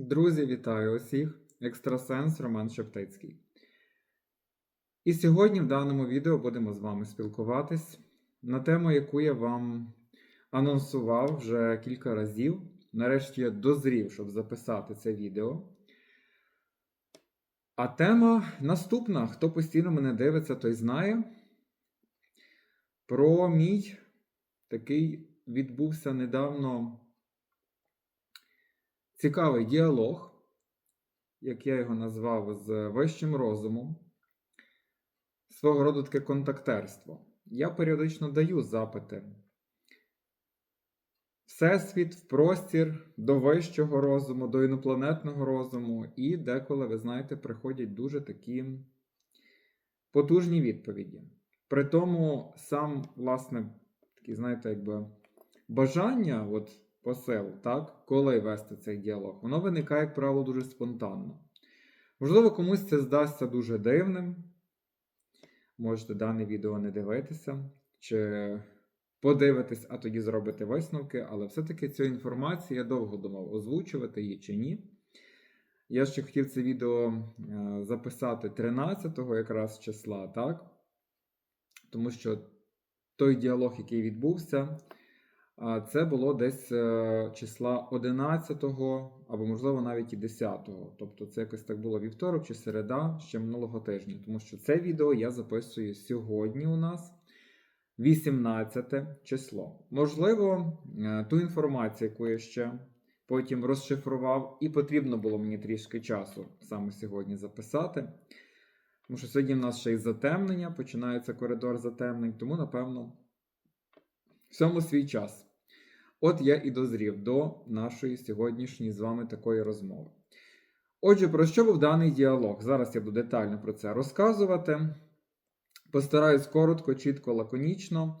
Друзі, вітаю усіх! Екстрасенс Роман Шептицький. І сьогодні в даному відео будемо з вами спілкуватись на тему, яку я вам анонсував вже кілька разів. Нарешті я дозрів, щоб записати це відео. А тема наступна: хто постійно мене дивиться, той знає. Про мій такий відбувся недавно цікавий діалог, як я його назвав, з вищим розумом, свого роду таке контактерство. Я періодично даю запити. Всесвіт, в простір до вищого розуму, до інопланетного розуму, і деколи, ви знаєте, приходять дуже такі потужні відповіді. При тому сам, власне, такий, знаєте, якби бажання, от посил, так, коли вести цей діалог, воно виникає, як правило, дуже спонтанно. Можливо, комусь це здасться дуже дивним. Можете дане відео не дивитися, чи подивитись, а тоді зробити висновки, але все-таки цю інформацію я довго думав, озвучувати її чи ні. Я ще хотів це відео е, записати 13-го якраз числа, так? Тому що той діалог, який відбувся, Це було десь е, числа 11-го або, можливо, навіть і 10-го. Тобто це якось так було вівторок чи середа ще минулого тижня. Тому що це відео я записую сьогодні у нас 18 число. Можливо, е, ту інформацію, яку я ще потім розшифрував, і потрібно було мені трішки часу саме сьогодні записати. Тому що сьогодні в нас ще й затемнення, починається коридор затемнень, тому, напевно, всьому свій час. От я і дозрів до нашої сьогоднішньої з вами такої розмови. Отже, про що був даний діалог? Зараз я буду детально про це розказувати. Постараюсь коротко, чітко, лаконічно.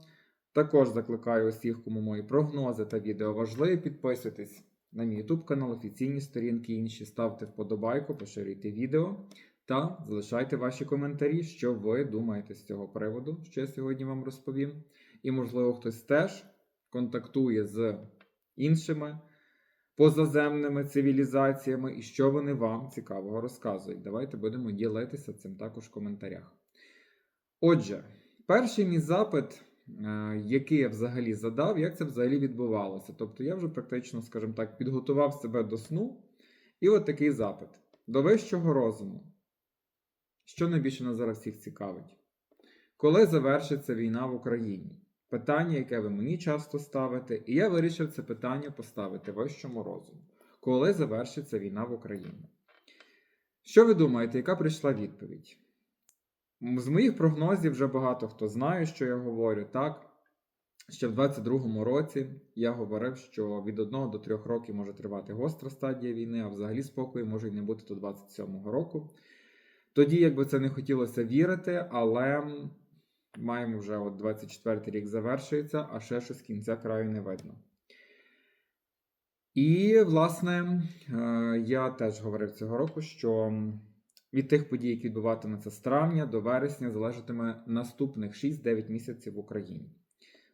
Також закликаю усіх, кому мої прогнози та відео важливі. Підписуйтесь на мій YouTube канал, офіційні сторінки інші, ставте вподобайку, поширюйте відео та залишайте ваші коментарі, що ви думаєте з цього приводу, що я сьогодні вам розповім. І, можливо, хтось теж контактує з іншими позаземними цивілізаціями, і що вони вам цікавого розказують. Давайте будемо ділитися цим також в коментарях. Отже, перший мій запит, е, який я взагалі задав, як це взагалі відбувалося. Тобто я вже практично, скажімо так, підготував себе до сну. І от такий запит: до вищого розуму. Що найбільше нас зараз всіх цікавить? Коли завершиться війна в Україні? Питання, яке ви мені часто ставите, і я вирішив це питання поставити вищому розуму. Коли завершиться війна в Україні? Що ви думаєте, яка прийшла відповідь? З моїх прогнозів вже багато хто знає, що я говорю, так? Ще в 22-му році я говорив, що від 1 до 3 років може тривати гостра стадія війни, а взагалі спокою може й не бути до 27-го року. Тоді, якби це не хотілося вірити, але Маємо вже от 24 рік завершується, а ще щось кінця краю не видно. І, власне, е, я теж говорив цього року, що від тих подій, які відбуватимуться з травня до вересня, залежатиме наступних 6-9 місяців в Україні.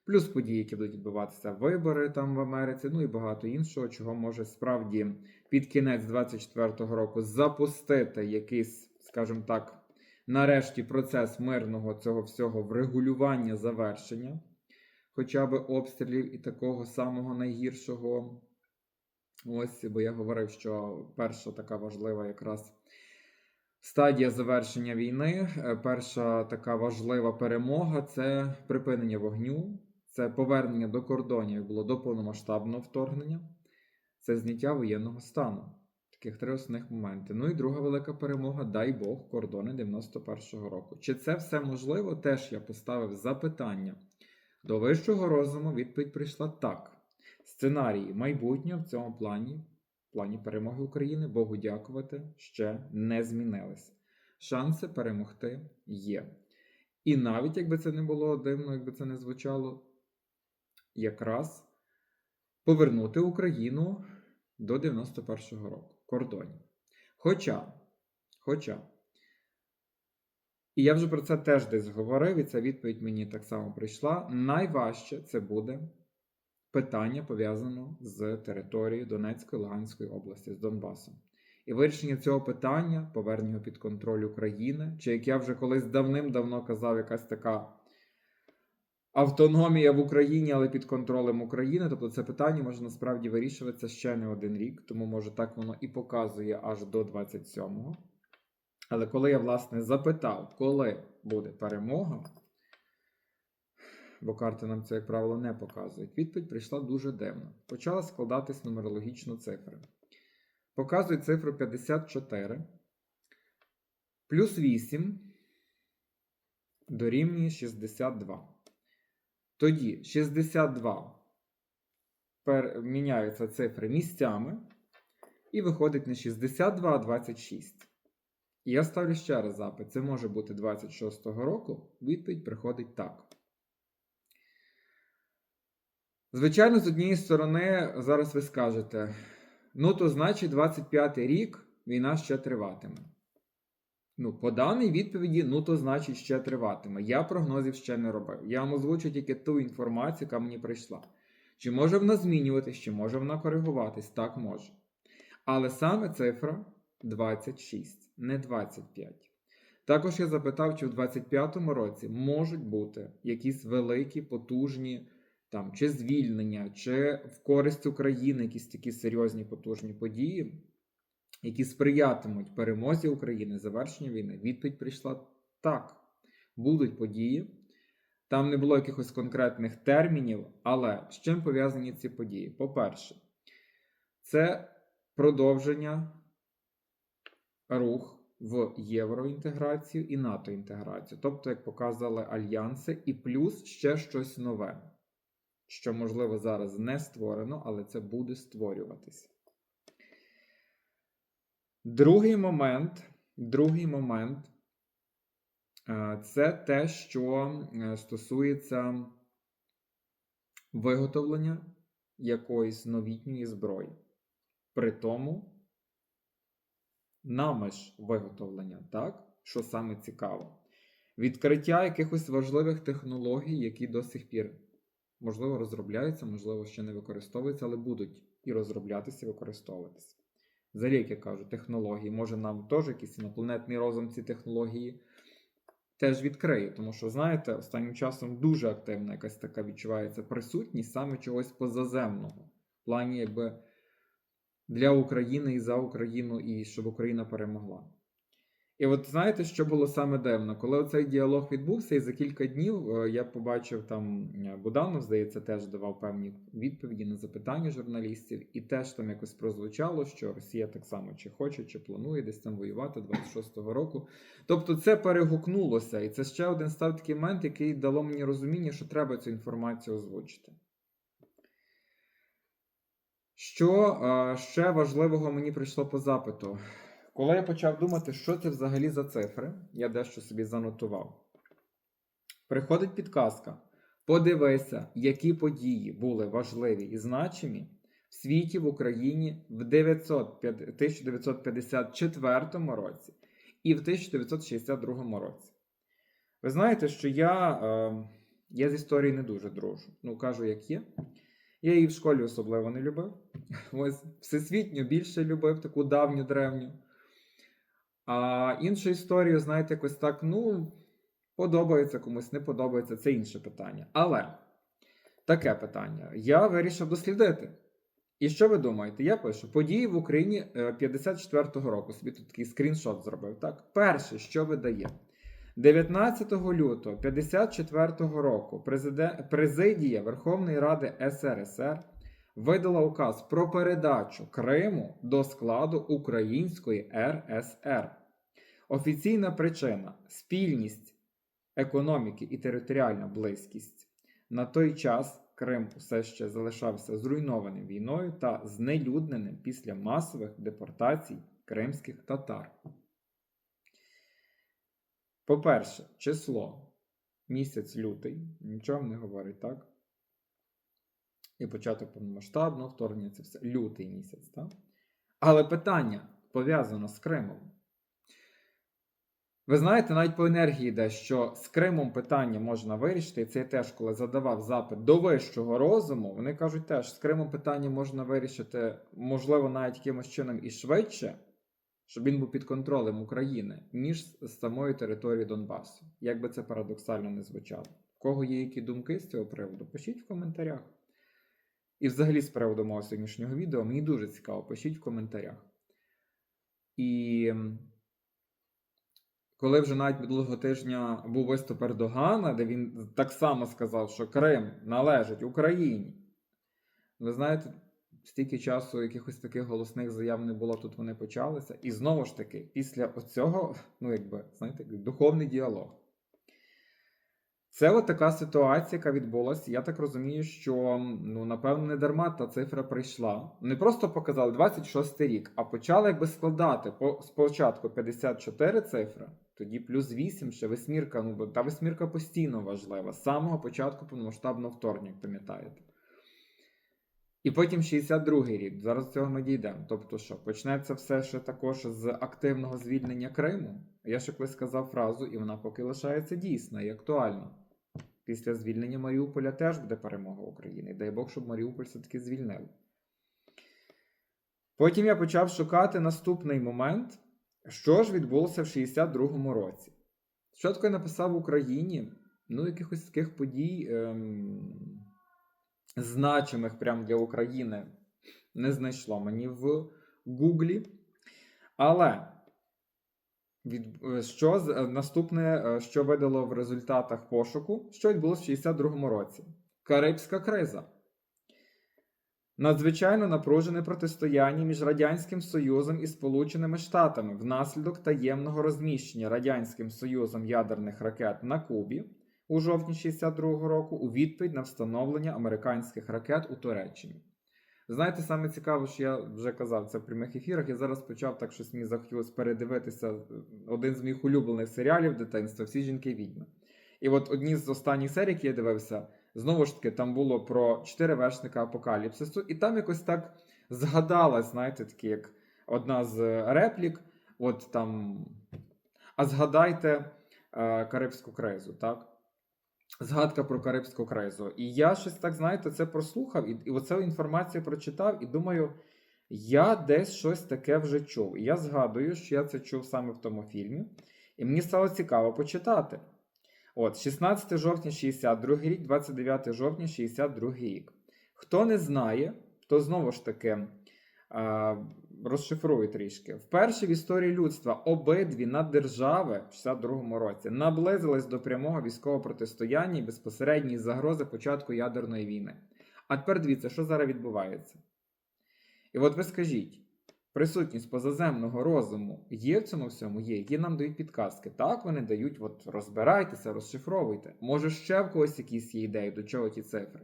Плюс події, які будуть відбуватися вибори там в Америці, ну і багато іншого, чого може справді під кінець 24-го року запустити якийсь, скажімо так, нарешті процес мирного цього всього врегулювання завершення, хоча б обстрілів і такого самого найгіршого. Ось, бо я говорив, що перша така важлива якраз стадія завершення війни, е, перша така важлива перемога це припинення вогню, це повернення до кордонів було до повномасштабного вторгнення, це зняття воєнного стану. Таких три основних моменти. Ну і друга велика перемога, дай Бог, кордони 91-го року. Чи це все можливо? Теж я поставив запитання. До вищого розуму відповідь прийшла так. Сценарії майбутнього в цьому плані, плані перемоги України, Богу дякувати, ще не змінились. Шанси перемогти є. І навіть якби це не було дивно, якби це не звучало, якраз повернути Україну до 91-го року кордонів. Хоча, хоча, і я вже про це теж десь говорив, і ця відповідь мені так само прийшла. Найважче це буде питання пов'язано з територією Донецької Луганської області, з Донбасом. І вирішення цього питання, повернення під контроль України, чи як я вже колись давним-давно казав, якась така автономія в Україні, але під контролем України. Тобто це питання може насправді вирішуватися ще не один рік, тому може так воно і показує аж до 27-го. Але коли я, власне, запитав, коли буде перемога, бо карти нам це, як правило, не показують, відповідь прийшла дуже дивно. Почала складатись нумерологічно цифри. Показує цифру 54 плюс 8 дорівнює 62. Тоді 62 пер... міняються цифри місцями, і виходить не 62, а 26. І я ставлю ще раз запит. Це може бути 26-го року. Відповідь приходить так. Звичайно, з однієї сторони, зараз ви скажете: ну, то значить, 25-й рік війна ще триватиме. Ну, по даній відповіді, ну то значить ще триватиме. Я прогнозів ще не робив. Я вам озвучу тільки ту інформацію, яка мені прийшла. Чи може вона змінюватись, чи може вона коригуватись? Так може. Але саме цифра 26, не 25. Також я запитав, чи в 25-му році можуть бути якісь великі, потужні там, чи звільнення, чи в користь України якісь такі серйозні потужні події які сприятимуть перемозі України, завершенню війни, відповідь прийшла так. Будуть події. Там не було якихось конкретних термінів, але з чим пов'язані ці події? По-перше, це продовження рух в євроінтеграцію і НАТО-інтеграцію. Тобто, як показали альянси, і плюс ще щось нове, що, можливо, зараз не створено, але це буде створюватися. Другий момент, другий момент е, це те, що е, стосується виготовлення якоїсь новітньої зброї. При тому намеш виготовлення, так? Що саме цікаво. Відкриття якихось важливих технологій, які до сих пір, можливо, розробляються, можливо, ще не використовуються, але будуть і розроблятися, і використовуватися. Взагалі, як я кажу, технології. Може нам теж якийсь інопланетний розум ці технології теж відкриє. Тому що, знаєте, останнім часом дуже активна якась така відчувається присутність саме чогось позаземного. В плані, якби для України і за Україну, і щоб Україна перемогла. І от знаєте, що було саме дивно? Коли цей діалог відбувся, і за кілька днів е, я побачив там е, Буданов, здається, теж давав певні відповіді на запитання журналістів, і теж там якось прозвучало, що Росія так само чи хоче, чи планує десь там воювати 26-го року. Тобто це перегукнулося, і це ще один став такий момент, який дало мені розуміння, що треба цю інформацію озвучити. Що е, ще важливого мені прийшло по запиту? Коли я почав думати, що це взагалі за цифри, я дещо собі занотував. Приходить підказка. Подивися, які події були важливі і значимі в світі в Україні в 1954 році і в 1962 році. Ви знаєте, що я е, я з історією не дуже дружу. Ну, кажу, як є. Я її в школі особливо не любив. Ось всесвітньо більше любив таку давню древню. А іншу історію, знаєте, якось так, ну, подобається комусь, не подобається, це інше питання. Але таке питання. Я вирішив дослідити. І що ви думаєте? Я пишу: події в Україні 54-го року. Собі тут такий скріншот зробив. Так, перше, що видає. 19 лютого 54-го року президія Верховної Ради СРСР видала указ про передачу Криму до складу Української РСР. Офіційна причина спільність економіки і територіальна близькість. На той час Крим все ще залишався зруйнованим війною та знелюдненим після масових депортацій кримських татар. По-перше, число місяць лютий, нічого не говорить, так? І початок повномасштабного вторгнення це все лютий місяць. Так? Але питання пов'язано з Кримом. Ви знаєте, навіть по енергії йде, що з Кримом питання можна вирішити. І це теж, коли задавав запит до вищого розуму, вони кажуть теж, з Кримом питання можна вирішити, можливо, навіть якимось чином і швидше, щоб він був під контролем України, ніж з самої території Донбасу. Як би це парадоксально не звучало. У кого є які думки з цього приводу, пишіть в коментарях. І взагалі з приводу мого сьогоднішнього відео, мені дуже цікаво, пишіть в коментарях. І коли вже навіть минулого тижня був виступ Ердогана, де він так само сказав, що Крим належить Україні. Ви знаєте, стільки часу якихось таких голосних заяв не було, тут вони почалися. І знову ж таки, після оцього, ну якби, знаєте, духовний діалог. Це от така ситуація, яка відбулася. Я так розумію, що ну напевно не дарма та цифра прийшла. Не просто показали 26 рік, а почали якби складати по спочатку 54 цифри, тоді плюс 8, ще восьмірка. Ну та восьмірка постійно важлива з самого початку повномасштабного вторгнення, пам'ятаєте. І потім 62-й рік. Зараз до цього ми дійдемо. Тобто, що почнеться все ще також з активного звільнення Криму. Я ще колись сказав фразу, і вона поки лишається дійсна і актуальна. Після звільнення Маріуполя теж буде перемога України. Дай Бог, щоб Маріуполь все-таки звільнили. Потім я почав шукати наступний момент, що ж відбулося в 62-му році. Спочатку я написав в Україні, ну, якихось таких подій, ем, значимих прямо для України, не знайшло мені в Гуглі. Але від, е, що е, наступне, е, що видало в результатах пошуку, що відбулося в 62-му році? Карибська криза. Надзвичайно напружене протистояння між Радянським Союзом і Сполученими Штатами внаслідок таємного розміщення Радянським Союзом ядерних ракет на Кубі у жовтні 62-го року у відповідь на встановлення американських ракет у Туреччині. Знаєте, саме цікаво, що я вже казав це в прямих ефірах. Я зараз почав так щось мені захотілося передивитися е, один з моїх улюблених серіалів дитинства всі жінки відьми. І от одні з останніх серій, які я дивився, знову ж таки, там було про чотири вершника апокаліпсису, і там якось так згадалась, знаєте, такі, як одна з реплік, от там. А згадайте е, Карибську кризу, так? Згадка про Карибську кризу. І я щось так, знаєте, це прослухав, і, і оцю інформацію прочитав, і думаю, я десь щось таке вже чув. І я згадую, що я це чув саме в тому фільмі, і мені стало цікаво почитати. От, 16 жовтня 62 рік, 29 жовтня 62 рік. Хто не знає, то знову ж таки розшифрую трішки. Вперше в історії людства обидві наддержави в 62-му році наблизились до прямого військового протистояння і безпосередньої загрози початку ядерної війни. А тепер дивіться, що зараз відбувається. І от ви скажіть. Присутність позаземного розуму є в цьому всьому, є, які нам дають підказки. Так, вони дають, от розбирайтеся, розшифровуйте. Може, ще в когось якісь є ідеї, до чого ті цифри.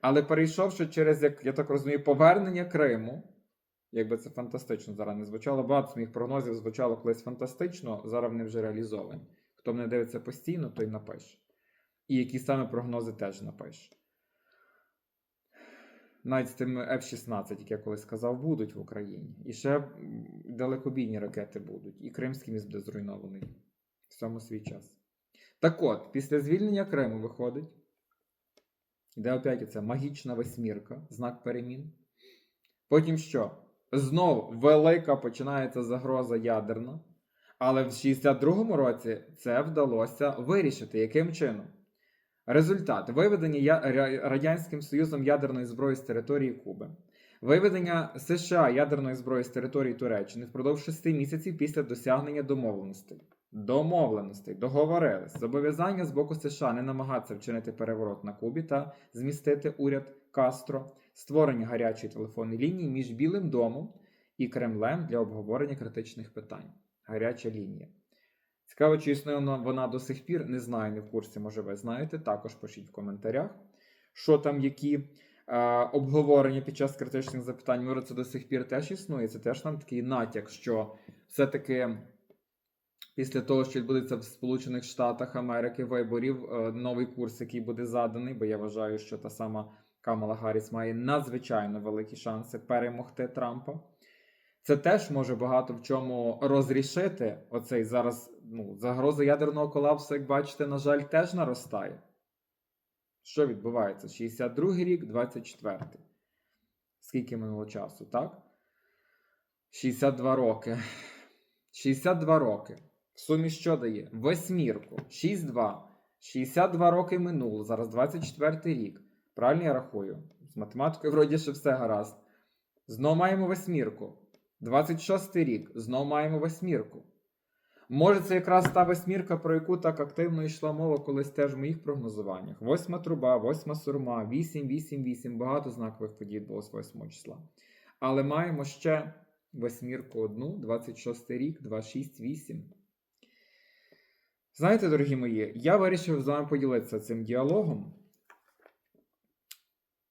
Але перейшовши через, як я так розумію, повернення Криму, якби це фантастично зараз не звучало, багато з моїх прогнозів звучало колись фантастично, зараз вони вже реалізовані. Хто мене дивиться постійно, той напише. І які саме прогнози теж напише. Навіть з тими F-16, як я колись сказав, будуть в Україні. І ще далекобійні ракети будуть. І Кримський міст буде зруйнований в цьому свій час. Так от, після звільнення Криму виходить. Іде опять оця магічна восьмірка, знак перемін. Потім що? Знов велика починається загроза ядерна. Але в 62-му році це вдалося вирішити. Яким чином? Результат виведення Радянським Союзом ядерної зброї з території Куби, виведення США ядерної зброї з території Туреччини впродовж 6 місяців після досягнення домовленостей. Домовленостей, договорились. Зобов'язання з боку США не намагатися вчинити переворот на Кубі та змістити уряд Кастро, створення гарячої телефонної лінії між Білим домом і Кремлем для обговорення критичних питань. Гаряча лінія. Цікаво, чи існує вона- до сих пір. Не знаю, не в курсі, може ви знаєте. Також пишіть в коментарях, що там, які е, обговорення під час критичних запитань. Може, це до сих пір теж існує. Це теж нам такий натяк, що все-таки після того, що відбудеться в Сполучених Штатах Америки виборів, е, новий курс, який буде заданий, бо я вважаю, що та сама Камала Гарріс має надзвичайно великі шанси перемогти Трампа. Це теж може багато в чому розрішити. Оцей зараз ну, загроза ядерного колапсу, як бачите, на жаль, теж наростає. Що відбувається? 62-й рік, 24-й. Скільки минуло часу, так? 62 роки. 62 роки. В сумі що дає? Восьмірку. 6-2. 62 роки минуло. Зараз 24 й рік. Правильно я рахую? З математикою вроді ще все гаразд. Знову маємо восьмірку. 26 рік. Знову маємо восьмірку. Може, це якраз та восьмірка, про яку так активно йшла мова колись теж в моїх прогнозуваннях. Восьма труба, восьма сурма, 8, 8, 8. Багато знакових подій відбулось 8 числа. Але маємо ще восьмірку одну, 26 рік, 2, 6, 8. Знаєте, дорогі мої, я вирішив з вами поділитися цим діалогом.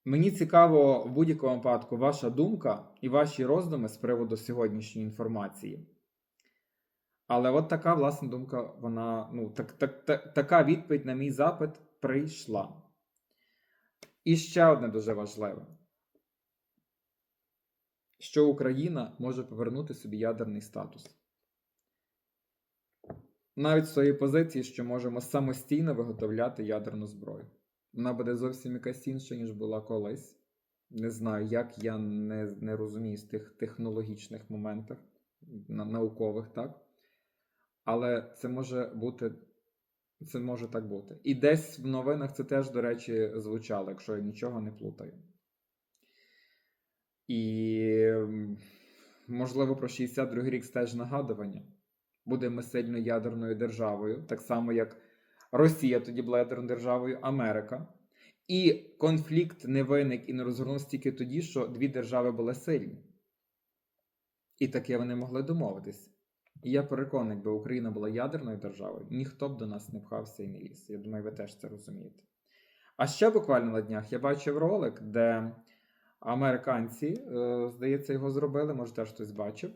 Мені цікаво в будь-якому випадку ваша думка і ваші роздуми з приводу сьогоднішньої інформації. Але от така власна думка, вона, ну, так, так, так, така відповідь на мій запит прийшла. І ще одне дуже важливе: що Україна може повернути собі ядерний статус. Навіть з своєї позиції, що можемо самостійно виготовляти ядерну зброю. Вона буде зовсім якась інша, ніж була колись. Не знаю, як я не, не розумію з тих технологічних моментах, на, наукових, так? Але це може бути. Це може так бути. І десь в новинах це теж, до речі, звучало, якщо я нічого не плутаю. І, можливо, про 62 рік теж нагадування. Будемо сильно ядерною державою, так само, як Росія тоді була ядерною державою, Америка. І конфлікт не виник і не розгорнувся тільки тоді, що дві держави були сильні. І таке вони могли домовитись. І я переконаний, якби Україна була ядерною державою, ніхто б до нас не пхався і не ліз. Я думаю, ви теж це розумієте. А ще буквально на днях я бачив ролик, де американці, е, здається, його зробили, може теж хтось бачив,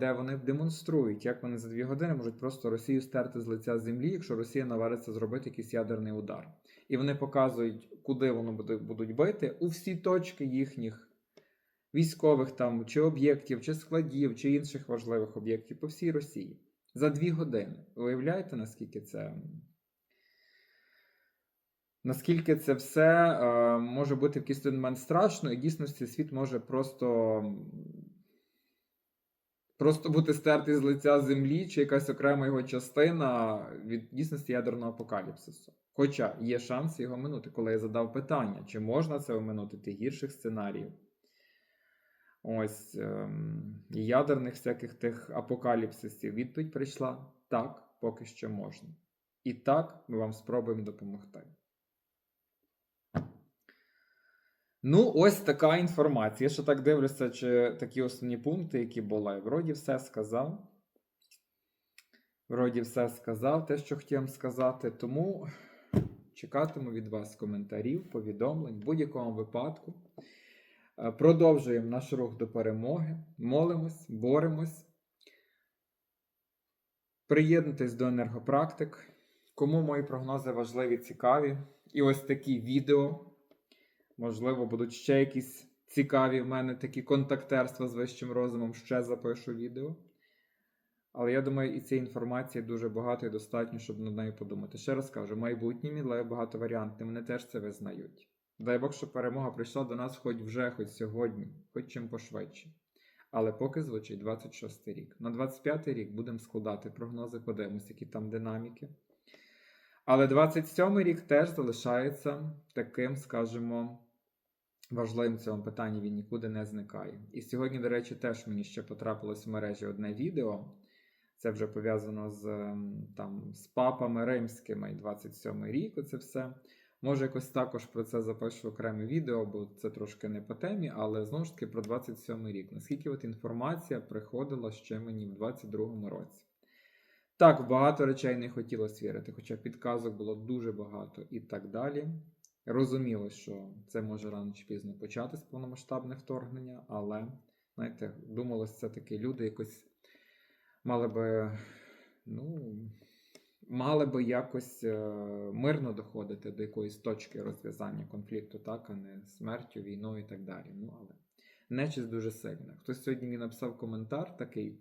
де вони демонструють, як вони за дві години можуть просто Росію стерти з лиця землі, якщо Росія навариться зробити якийсь ядерний удар. І вони показують, куди вони будуть бити у всі точки їхніх військових там, чи об'єктів, чи складів, чи інших важливих об'єктів по всій Росії за дві години. Уявляєте, наскільки це. Наскільки це все е, може бути в якийсь момент страшно, і дійсності світ може просто, просто бути стертий з лиця землі, чи якась окрема його частина від дійсності ядерного апокаліпсису. Хоча є шанс його минути, коли я задав питання, чи можна це оминути тих гірших сценаріїв. Ось ем, ядерних всяких тих апокаліпсисів. Відповідь прийшла так, поки що можна. І так ми вам спробуємо допомогти. Ну, ось така інформація. Я ще так дивлюся, чи такі основні пункти, які були. Вроді все сказав. Вроді все сказав, те, що хотів сказати. Тому чекатиму від вас коментарів, повідомлень в будь-якому випадку. Е, Продовжуємо наш рух до перемоги. Молимось, боремось. Приєднуйтесь до енергопрактик. Кому мої прогнози важливі, цікаві. І ось такі відео. Можливо, будуть ще якісь цікаві в мене такі контактерства з вищим розумом. Ще запишу відео. Але я думаю, і цієї інформації дуже багато і достатньо, щоб над нею подумати. Ще раз кажу, майбутнє мідлає багато варіантів, вони теж це визнають. Дай Бог, щоб перемога прийшла до нас хоч вже, хоч сьогодні, хоч чим пошвидше. Але поки звучить 26 рік. На 25 рік будемо складати прогнози, подивимося, які там динаміки. Але 27 рік теж залишається таким, скажімо, важливим в цьому питанні, він нікуди не зникає. І сьогодні, до речі, теж мені ще потрапилось в мережі одне відео. Це вже пов'язано з, там, з папами римськими, і 27 рік, оце все. Може, якось також про це запишу окреме відео, бо це трошки не по темі, але знову ж таки про 27 й рік. Наскільки от інформація приходила ще мені в 22-му році. Так, багато речей не хотілося вірити, хоча підказок було дуже багато і так далі. Розуміло, що це може рано чи пізно початись повномасштабне вторгнення, але, знаєте, думалось, це таки люди якось мали би, ну, мали би якось е, мирно доходити до якоїсь точки розв'язання конфлікту, так, а не смертю, війною і так далі. Ну, але нечисть дуже сильна. Хтось сьогодні мені написав коментар такий.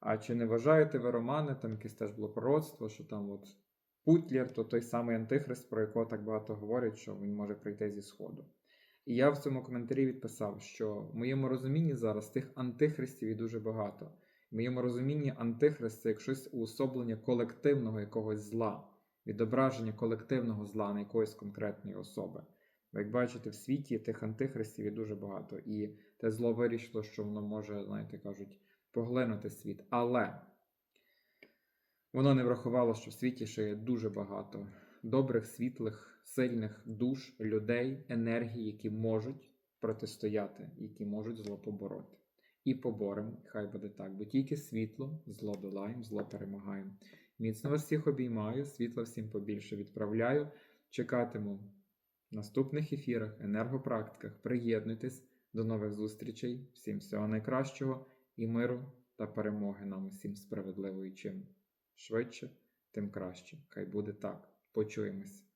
А чи не вважаєте ви романи, там якесь теж було пророцтво, що там от Путлер, то той самий антихрист, про якого так багато говорять, що він може прийти зі Сходу. І я в цьому коментарі відписав, що в моєму розумінні зараз тих антихристів і дуже багато. В моєму розумінні антихрист це як щось уособлення колективного якогось зла, відображення колективного зла на якоїсь конкретної особи. Бо як бачите, в світі тих антихристів є дуже багато. І те зло вирішило, що воно може, знаєте, кажуть, поглинути світ. Але воно не врахувало, що в світі ще є дуже багато добрих, світлих, сильних душ, людей, енергій, які можуть протистояти, які можуть зло побороти. І поборемо, хай буде так, бо тільки світло, зло долаємо, зло перемагаємо. Міцно вас всіх обіймаю, світла всім побільше відправляю. Чекатиму в наступних ефірах, енергопрактиках. Приєднуйтесь до нових зустрічей. Всім всього найкращого і миру та перемоги нам усім справедливо і чим швидше, тим краще. Хай буде так. Почуємось.